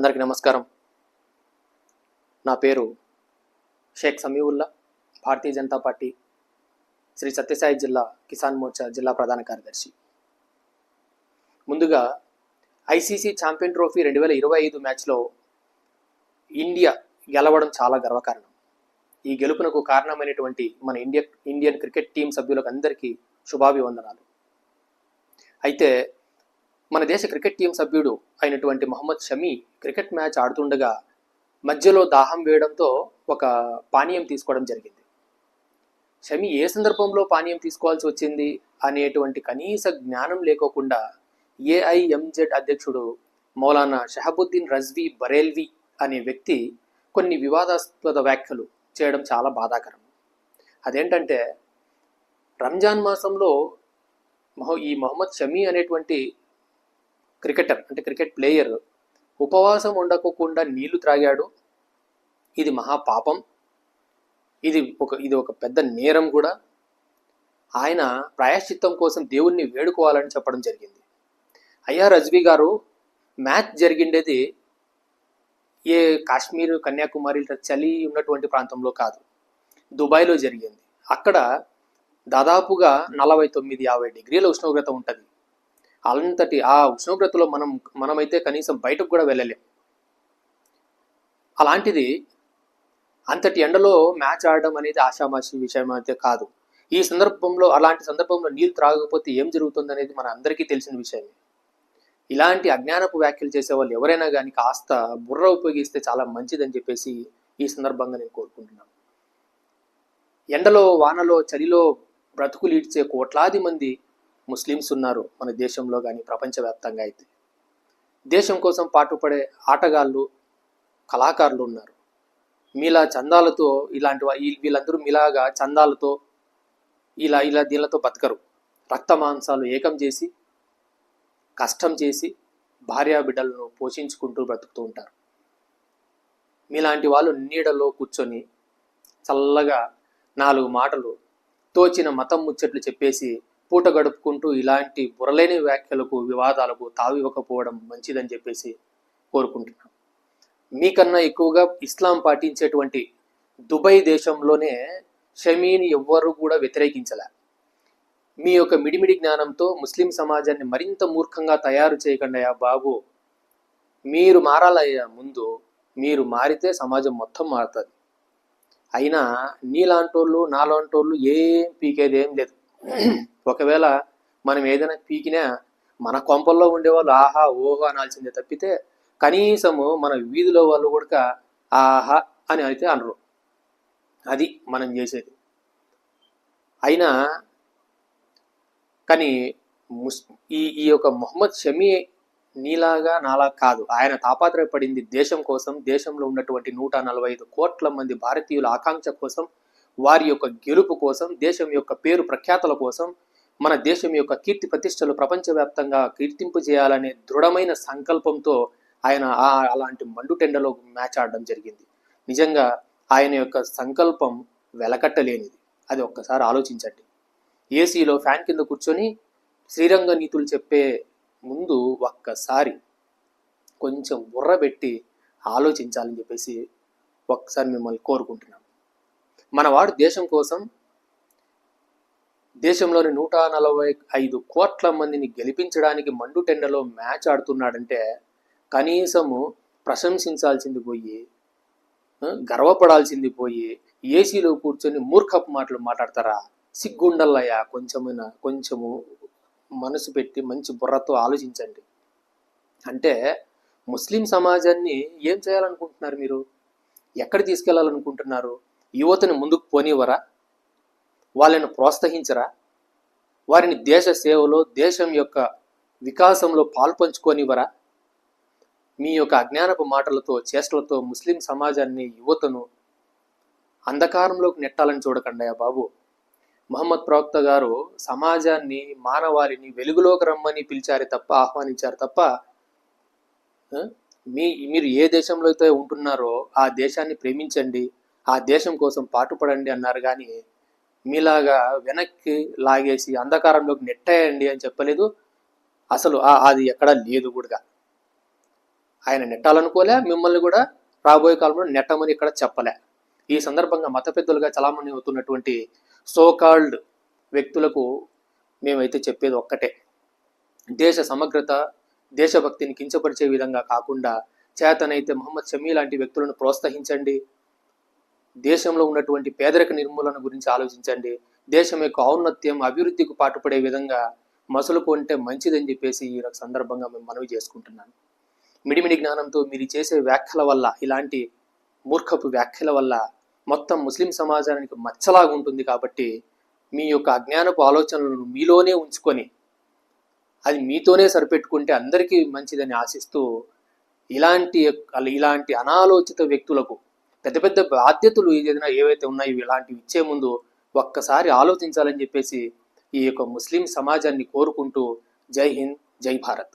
అందరికీ నమస్కారం. నా పేరు షేక్ సమీవుల్లా భారతీయ జనతా పార్టీ శ్రీ సత్యసాయి జిల్లా కిసాన్ మోర్చా జిల్లా ప్రధాన కార్యదర్శి. ముందుగా ఐసీసీ ఛాంపియన్ ట్రోఫీ రెండు వేల ఇరవై ఐదు మ్యాచ్లో ఇండియా గెలవడం చాలా గర్వకారణం. ఈ గెలుపునకు కారణమైనటువంటి మన ఇండియా ఇండియన్ క్రికెట్ టీం సభ్యులకు అందరికీ శుభాభివందనాలు. అయితే మన దేశ క్రికెట్ టీం సభ్యుడు అయినటువంటి మహమ్మద్ షమీ క్రికెట్ మ్యాచ్ ఆడుతుండగా మధ్యలో దాహం వేయడంతో ఒక పానీయం తీసుకోవడం జరిగింది. షమి ఏ సందర్భంలో పానీయం తీసుకోవాల్సి వచ్చింది అనేటువంటి కనీస జ్ఞానం లేకోకుండా ఏఐఎంజెడ్ అధ్యక్షుడు మౌలానా షహబుద్దీన్ రజ్వీ బరేల్వి అనే వ్యక్తి కొన్ని వివాదాస్పద వ్యాఖ్యలు చేయడం చాలా బాధాకరం. అదేంటంటే రంజాన్ మాసంలో ఈ మొహమ్మద్ షమీ అనేటువంటి క్రికెటర్ అంటే క్రికెట్ ప్లేయర్ ఉపవాసం ఉండకోకుండా నీళ్ళు త్రాగాడు. ఇది మహాపాపం. ఇది ఒక ఇది ఒక పెద్ద నేరం కూడా. ఆయన ప్రాయశ్చిత్తం కోసం దేవుణ్ణి వేడుకోవాలని చెప్పడం జరిగింది. అయ్యా రజ్వీ గారు మ్యాచ్ జరిగిండేది ఏ కాశ్మీర్ కన్యాకుమారి ఇట్లా చలి ఉన్నటువంటి ప్రాంతంలో కాదు. దుబాయ్లో జరిగింది. అక్కడ దాదాపుగా నలభై తొమ్మిది యాభై డిగ్రీల ఉష్ణోగ్రత ఉంటుంది. అంతటి ఆ ఉష్ణోగ్రతలో మనం మనమైతే కనీసం బయటకు కూడా వెళ్ళలేం. అలాంటిది అంతటి ఎండలో మ్యాచ్ ఆడడం అనేది ఆషామాషి విషయం అయితే కాదు. ఈ సందర్భంలో అలాంటి సందర్భంలో నీళ్ళు త్రాగకపోతే ఏం జరుగుతుంది అనేది మన అందరికీ తెలిసిన విషయమే. ఇలాంటి అజ్ఞానపు వ్యాఖ్యలు చేసే వాళ్ళు ఎవరైనా కానీ కాస్త బుర్ర ఉపయోగిస్తే చాలా మంచిదని చెప్పేసి ఈ సందర్భంగా నేను కోరుకుంటున్నాను. ఎండలో వానలో చలిలో బ్రతుకులు ఈడ్చే కోట్లాది మంది ముస్లిమ్స్ ఉన్నారు మన దేశంలో కానీ ప్రపంచవ్యాప్తంగా అయితే. దేశం కోసం పాటుపడే ఆటగాళ్ళు కళాకారులు ఉన్నారు మీలా చందాలతో ఇలాంటి వీళ్ళందరూ మీలాగా చందాలతో ఇలా ఇలా దీనిలతో బతకరు. రక్త మాంసాలు ఏకం చేసి కష్టం చేసి భార్యా బిడ్డలను పోషించుకుంటూ బ్రతుకుతూ ఉంటారు. మీలాంటి వాళ్ళు నీడలో కూర్చొని చల్లగా నాలుగు మాటలు తోచిన మతం ముచ్చట్లు చెప్పేసి పూట గడుపుకుంటూ ఇలాంటి బురలేని వ్యాఖ్యలకు వివాదాలకు తావివ్వకపోవడం మంచిదని చెప్పేసి కోరుకుంటున్నాను మీకన్నా ఎక్కువగా ఇస్లాం పాటించేటువంటి దుబాయ్ దేశంలోనే షమీని ఎవ్వరూ కూడా వ్యతిరేకించలే. మీ యొక్క మిడిమిడి జ్ఞానంతో ముస్లిం సమాజాన్ని మరింత మూర్ఖంగా తయారు చేయకండి ఆ బాబు. మీరు మారాలయ్యా ముందు మీరు మారితే సమాజం మొత్తం మారుతుంది. అయినా నీలాంటోళ్ళు నాలాంటోళ్ళు ఏం పీకేది ఏం లేదు. ఒకవేళ మనం ఏదైనా పీకినా మన కొంపల్లో ఉండేవాళ్ళు ఆహా ఓహో అనాల్సిందే తప్పితే కనీసము మన వీధిలో వాళ్ళు కూడా ఆహా అని అయితే అనరు. అది మనం చేసేది. అయినా కానీ ముస్ ఈ ఈ యొక్క మొహమ్మద్ షమీ నీలాగా నాలా కాదు. ఆయన తాపాత్రయపడింది దేశం కోసం దేశంలో ఉన్నటువంటి నూట నలభై ఐదు కోట్ల మంది భారతీయుల ఆకాంక్ష కోసం వారి యొక్క గెలుపు కోసం దేశం యొక్క పేరు ప్రఖ్యాతల కోసం మన దేశం యొక్క కీర్తి ప్రతిష్టలు ప్రపంచవ్యాప్తంగా కీర్తింపు చేయాలనే దృఢమైన సంకల్పంతో ఆయన ఆ అలాంటి మండుటెండలో మ్యాచ్ ఆడడం జరిగింది. నిజంగా ఆయన యొక్క సంకల్పం వెలకట్టలేనిది. అది ఒక్కసారి ఆలోచించండి. ఏసీలో ఫ్యాన్ కింద కూర్చొని శ్రీరంగ నీతులు చెప్పే ముందు ఒక్కసారి కొంచెం బుర్ర పెట్టి ఆలోచించాలని చెప్పేసి ఒక్కసారి మిమ్మల్ని కోరుకుంటున్నాను. మనవాడు దేశం కోసం దేశంలోని నూట నలభై ఐదు కోట్ల మందిని గెలిపించడానికి మండు టెండలో మ్యాచ్ ఆడుతున్నాడంటే కనీసము ప్రశంసించాల్సింది పోయి గర్వపడాల్సింది పోయి ఏసీలో కూర్చొని మూర్ఖపు మాటలు మాట్లాడతారా? సిగ్గుండల్లయ్యా కొంచెమైనా కొంచెము మనసు పెట్టి మంచి బుర్రతో ఆలోచించండి. అంటే ముస్లిం సమాజాన్ని ఏం చేయాలనుకుంటున్నారు మీరు? ఎక్కడ తీసుకెళ్ళాలనుకుంటున్నారు? యువతను ముందుకు పోనివ్వరా? వాళ్ళని ప్రోత్సహించరా? వారిని దేశ సేవలో దేశం యొక్క వికాసంలో పాల్పంచుకోనివ్వరా? మీ యొక్క అజ్ఞానపు మాటలతో చేష్టలతో ముస్లిం సమాజాన్ని యువతను అంధకారంలోకి నెట్టాలని చూడకండయ్యా బాబు. మహమ్మద్ ప్రవక్త గారు సమాజాన్ని మానవాళిని వెలుగులోకి రమ్మని పిలిచారే తప్ప ఆహ్వానించారు తప్ప మీ మీరు ఏ దేశంలో అయితే ఉంటున్నారో ఆ దేశాన్ని ప్రేమించండి. ఆ దేశం కోసం పాటుపడండి అన్నారు కానీ మీలాగా వెనక్కి లాగేసి అంధకారంలోకి నెట్టేయండి అని చెప్పలేదు. అసలు ఆ- అది ఎక్కడా లేదు కూడా. ఆయన నెట్టాలనుకోలే మిమ్మల్ని కూడా రాబోయే కాలంలో నెట్టమని ఇక్కడ చెప్పలే. ఈ సందర్భంగా మత పెద్దలుగా చలామణి అవుతున్నటువంటి సోకాల్డ్ వ్యక్తులకు మేమైతే చెప్పేది ఒక్కటే. దేశ సమగ్రత దేశభక్తిని కించపరిచే విధంగా కాకుండా చేతనైతే మహమ్మద్ షమీ లాంటి వ్యక్తులను ప్రోత్సహించండి. దేశంలో ఉన్నటువంటి పేదరిక నిర్మూలన గురించి ఆలోచించండి. దేశం యొక్క ఔన్నత్యం అభివృద్ధికి పాటుపడే విధంగా మసలు కొంటే మంచిదని చెప్పేసి ఈ సందర్భంగా మేము మనవి చేసుకుంటున్నాను. మిడిమిడి జ్ఞానంతో మీరు చేసే వ్యాఖ్యల వల్ల ఇలాంటి మూర్ఖపు వ్యాఖ్యల వల్ల మొత్తం ముస్లిం సమాజానికి మచ్చలాగా ఉంటుంది కాబట్టి మీ యొక్క అజ్ఞానపు ఆలోచనలను మీలోనే ఉంచుకొని అది మీతోనే సరిపెట్టుకుంటే అందరికీ మంచిదని ఆశిస్తూ ఇలాంటి ఇలాంటి అనాలోచిత వ్యక్తులకు పెద్ద పెద్ద బాధ్యతలు ఏదైనా ఏవైతే ఉన్నాయో ఇలాంటివి ఇచ్చే ముందు ఒక్కసారి ఆలోచించాలని చెప్పేసి ఈ యొక్క ముస్లిం సమాజాన్ని కోరుకుంటూ జై హింద్ జై భారత్.